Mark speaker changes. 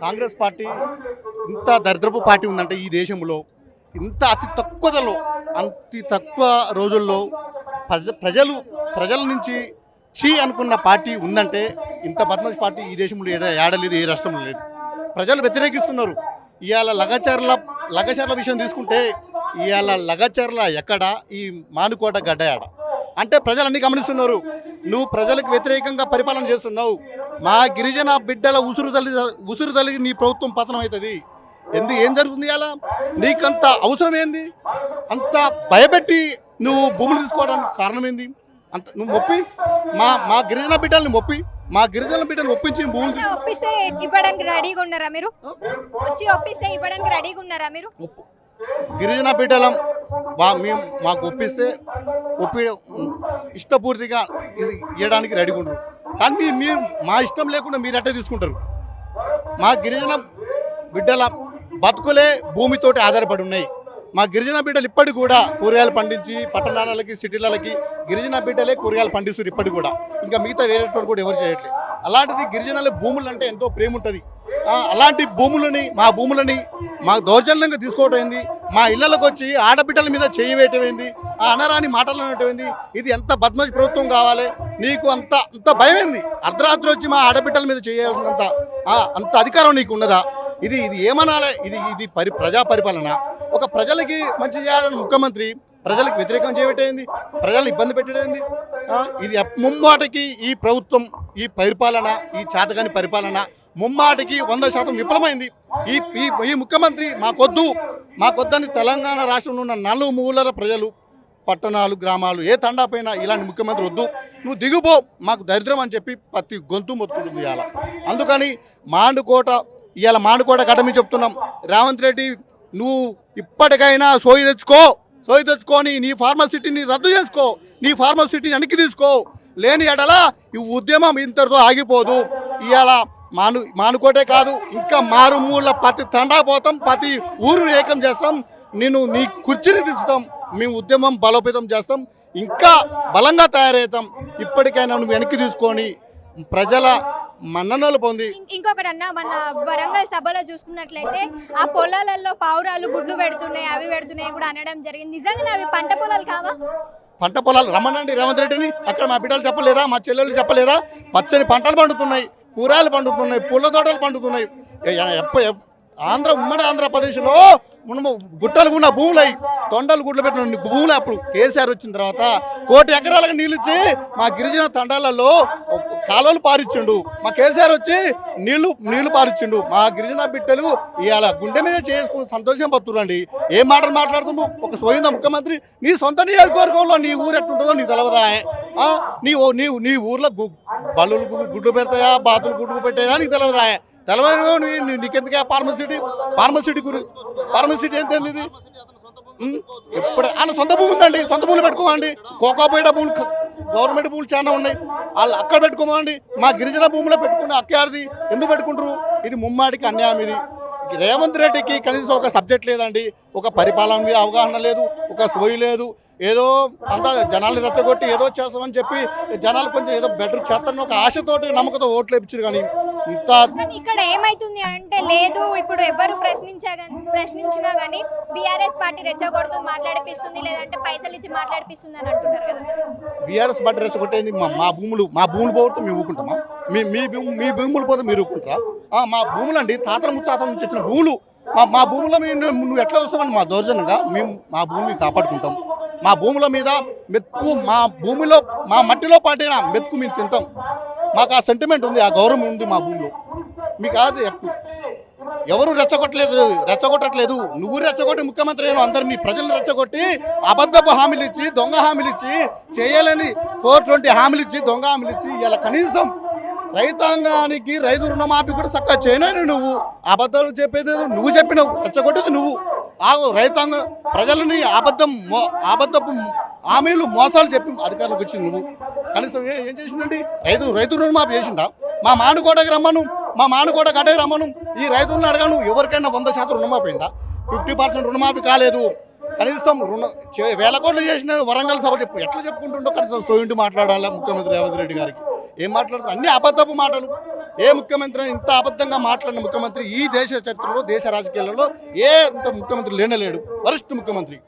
Speaker 1: Congress party ఇంత దరిద్రపు party ఉందంటే ఈ దేశంలో ఇంత అతి తక్కువలో అతి తక్కువ రోజుల్లో ప్రజ ప్రజలు ప్రజల నుంచి చీ అనుకున్న పార్టీ ఉందంటే ఇంత బద్మాష్ పార్టీ ఈ దేశంలో ఏడ- ఏడలేదు ఏ రాష్ట్రంలో లేదు. ప్రజలు వ్యతిరేకిస్తున్నారు. ఇవాళ లగచర్ల లగచర్ల విషయం తీసుకుంటే ఇవాళ లగచర్ల ఎక్కడ ఈ మానుకోట గడ్డయాడ అంటే ప్రజలు గమనిస్తున్నారు. నువ్వు ప్రజలకు వ్యతిరేకంగా పరిపాలన చేస్తున్నావు. మా గిరిజన బిడ్డల ఉసురు తల్లి ఉసురు తల్లి నీ ప్రభుత్వం పతనం అవుతుంది ఎందుకు ఏం జరుగుతుంది అలా నీకంత అవసరం ఏంది అంత భయపెట్టి నువ్వు భూములు తీసుకోవడానికి కారణం ఏంది అంత నువ్వు మొప్పి. మా మా గిరిజన బిడ్డల్ని మొప్పి. మా గిరిజన బిడ్డని ఒప్పించి భూములు
Speaker 2: ఒప్పిస్తే ఇవ్వడానికి రెడీగా ఉన్నారా మీరు? వచ్చి ఒప్పిస్తే ఇవ్వడానికి రెడీగా ఉన్నారా మీరు?
Speaker 1: గిరిజన బిడ్డలం మేము మాకు ఒప్పిస్తే ఒప్పి ఇష్టపూర్తిగా ఇవ్వడానికి రెడీగా ఉండరు కానీ మీరు మా ఇష్టం లేకుండా మీరు అట్టే తీసుకుంటారు. మా గిరిజన బిడ్డల బతుకులే భూమితోటి ఆధారపడి ఉన్నాయి. మా గిరిజన బిడ్డలు ఇప్పటికి కూడా కూరగాయలు పండించి పట్టణాలకి సిటీలకి గిరిజన బిడ్డలే కూరగాయలు పండిస్తారు ఇప్పటికి కూడా. ఇంకా మిగతా వేరేటోడు కూడా ఎవరు చేయట్లేదు. అలాంటిది గిరిజనుల భూములు అంటే ఎంతో ప్రేమ ఉంటుంది. అలాంటి భూములని మా భూములని మాకు దౌర్జన్యంగా తీసుకోవటం ఏంది? మా ఇళ్ళకు వచ్చి ఆడబిడ్డల మీద చేయి ఆ అనరాని మాటలు అనటం ఇది ఎంత బద్మజ్ ప్రభుత్వం కావాలి? నీకు అంత అంత భయం ఏంది? అర్ధరాత్రి వచ్చి మా ఆడబిడ్డల మీద చేయాల్సినంత ఆ, అంత అధికారం నీకు ఉన్నదా? ఇది ఇది ఏమనాలి? ఇది ఇది పరి ప్రజా పరిపాలన. ఒక ప్రజలకి మంచి చేయాలని ముఖ్యమంత్రి ప్రజలకు వ్యతిరేకం చేయబెట్టేది ప్రజలను ఇబ్బంది పెట్టేది ఇది ముమ్మాటికి ఈ ప్రభుత్వం ఈ పరిపాలన ఈ చేతగాని పరిపాలన ముమ్మాటికి వంద శాతం విఫలమైంది. ఈ ఈ ముఖ్యమంత్రి మాకొద్దు. మాకొద్దని తెలంగాణ రాష్ట్రంలో ఉన్న నలుమూలల ప్రజలు పట్టణాలు గ్రామాలు ఏ తండా పైన ఇలాంటి ముఖ్యమంత్రి వద్దు. నువ్వు దిగుపో మాకు దరిద్రం అని చెప్పి ప్రతి గొంతు మొత్తుకుంటుంది ఇవాళ అందుకని మాండుకోట ఇవాళ మాండుకోట కటమి చెప్తున్నాం. రేవంత్ రెడ్డి నువ్వు ఇప్పటికైనా సోయి తెచ్చుకో. సోయి తెచ్చుకొని నీ ఫార్మసిటీని రద్దు చేసుకో. నీ ఫార్మసిటీని వెనక్కి తీసుకో. లేని ఎడల ఈ ఉద్యమం ఇంతటితో ఆగిపోదు. ఇవాళ మాను మానుకోటే కాదు ఇంకా మారుమూల ప్రతి తండా పోతాం ప్రతి ఊరు ఏకం చేస్తాం. నేను నీ కుర్చీని దించుతాం. మేము ఉద్యమం బలోపేతం చేస్తాం. ఇంకా బలంగా తయారవుతాం. ఇప్పటికైనా నువ్వు వెనక్కి తీసుకొని ప్రజల మన్ననలు పొంది
Speaker 2: ఇంకొకటి అన్న మన వరంగల్ సభలో చూసుకున్నట్లయితే ఆ పొలాలలో పావురాలు గుడ్లు పెడుతున్నాయి అవి పెడుతున్నాయి కూడా అనడం జరిగింది. నిజంగా అవి పంట పొలాలు కావా?
Speaker 1: పంట పొలాలు రమ్మనండి రేవంత్ రెడ్డిని. అక్కడ మా బిడ్డలు చెప్పలేదా? మా చెల్లెళ్ళు చెప్పలేదా? పచ్చని పంటలు పండుతున్నాయి కూరగాయలు పండుతున్నాయి పూల తోటలు పండుతున్నాయి. ఆంధ్ర ఉమ్మడి ఆంధ్రప్రదేశ్లో మనము గుట్టలు ఉన్న భూములు అయి తొండలు గుడ్లు పెట్టిన భూములు అప్పుడు. కేసీఆర్ వచ్చిన తర్వాత కోటి ఎకరాలకు నీళ్ళు ఇచ్చి మా గిరిజన తండాలలో కాలువలు పారిచ్చిండు. మా కేసీఆర్ వచ్చి నీళ్ళు నీళ్ళు పారిచ్చిండు. మా గిరిజన బిడ్డలు ఇవాళ గుండె మీద చేసుకుని సంతోషం పడుతురండి ఏం మాటలు మాట్లాడుతున్నావు? ఒక స్వయం ముఖ్యమంత్రి నీ సొంత నియోజకవర్గంలో నీ ఊరు ఎట్టుంటుందో నీకు తెలవదా? నీ నీ నీ ఊర్లో గు- బల్లులు గుడ్లు పెడతాయా బాతులు గుడ్లు పెట్టాయా నీకు తెలవదా తెలవదు నీ- నీ- నీకెందుకే ఫార్మసిటీ ఫార్మసిటీ గురి ఫార్మసిటీ ఎంత ఇది? ఉం? ఎప్పుడు ఆయన సొంత భూమి ఉందండి. సొంత భూములు పెట్టుకోమండి కోకాపేట భూములు క- గవర్నమెంట్ భూములు చాలా ఉన్నాయి. వాళ్ళు అక్కడ పెట్టుకోమండి. మా గిరిజన భూములో పెట్టుకున్న అక్కారిది ఎందుకు పెట్టుకుంటారు? ఇది ముమ్మాటికి అన్యాయం ఇది. రేవంత్ రెడ్డికి కనీసం ఒక సబ్జెక్ట్ లేదండి. ఒక పరిపాలన మీద అవగాహన లేదు. ఒక సోయి లేదు. ఏదో అంతా జనాల్ని రెచ్చగొట్టి ఏదో చేస్తామని చెప్పి జనాలు కొంచెం ఏదో బెటర్ చేస్తారని ఒక ఆశతోటి నమ్మకంతో ఓట్లు వేపించారు కానీ ఇంత
Speaker 2: ఇక్కడ ఏమైతుంది అంటే లేదు ఇప్పుడు ఎవరు ప్రశ్నించా గాని ప్రశ్నించినా గానీ బీఆర్ఎస్ పార్టీ రెచ్చగొడుతూ మాట్లాడిపిస్తుంది లేదంటే పైసలు ఇచ్చి మాట్లాడిపిస్తుంది అని అంటున్నారు కదా.
Speaker 1: బీఆర్ఎస్ బట్టి రెచ్చగొట్టేది మా మా భూములు మా భూములు పోతే మేము ఊరుకుంటామా? మీ మీ భూమి మీ భూములు పోతే మీరు ఊరుకుంటారా? ఆ, మా భూములు అండి తాతల ముత్తాతల నుంచి వచ్చిన భూములు. మా మా భూముల మీద నువ్వు ఎట్లా వస్తావని మా దౌర్జన్యంగా మేము మా భూమిని కాపాడుకుంటాం. మా భూముల మీద మెతుకు మా భూమిలో మా మట్టిలో పాటిన మెతుకు మేము తింటాం. మాకు ఆ సెంటిమెంట్ ఉంది ఆ గౌరవం ఉంది మా భూమిలో. మీకు అది ఎక్కువ. ఎవరు రెచ్చగొట్టలేదు రెచ్చగొట్టట్లేదు. నువ్వు రెచ్చగొట్టి ముఖ్యమంత్రి అయిన అందరు మీ ప్రజలను రెచ్చగొట్టి అబద్ధపు హామీలు ఇచ్చి దొంగ హామీలు ఇచ్చి చేయాలని ఫోర్ ట్వంటీ హామీలు ఇచ్చి దొంగ హామీలు ఇచ్చి ఇలా కనీసం రైతాంగానికి రైతు రుణమాఫీ కూడా చక్కగా చేయనని నువ్వు. అబద్ధాలు చెప్పేది నువ్వు చెప్పినవు రెచ్చగొట్టేది నువ్వు. ఆ రైతాంగ ప్రజలని అబద్ధం మో అబద్ధపు హామీలు మోసాలు చెప్పి అధికారులకు వచ్చింది నువ్వు. కనీసం ఏం చేసిందండి రైతు రైతు రుణమాఫీ చేసిండా? మా మానుకోటకి రమ్మను. మా మానుకోట గడ్డకి రమ్మను. ఈ రైతులను అడగాను. ఎవరికైనా వంద శాతం రుణమాఫీ అయిందా? ఫిఫ్టీ పర్సెంట్ రుణమాఫీ కాలేదు. కనీసం రుణ చే- వేల కోట్లు చేసిన వరంగల్ సభ చెప్పు. ఎట్లా చెప్పుకుంటుండో కనీసం సోయింటి మాట్లాడాలా ముఖ్యమంత్రి రేవంత్ రెడ్డి గారికి? ఏం మాట్లాడుతారు అన్ని అబద్ధపు మాటలు. ఏ ముఖ్యమంత్రి ఇంత అబద్ధంగా మాట్లాడిన ముఖ్యమంత్రి ఈ దేశ చరిత్రలో దేశ రాజకీయాలలో ఏ ఇంత ముఖ్యమంత్రి లేనలేడు వరిష్ఠ ముఖ్యమంత్రి.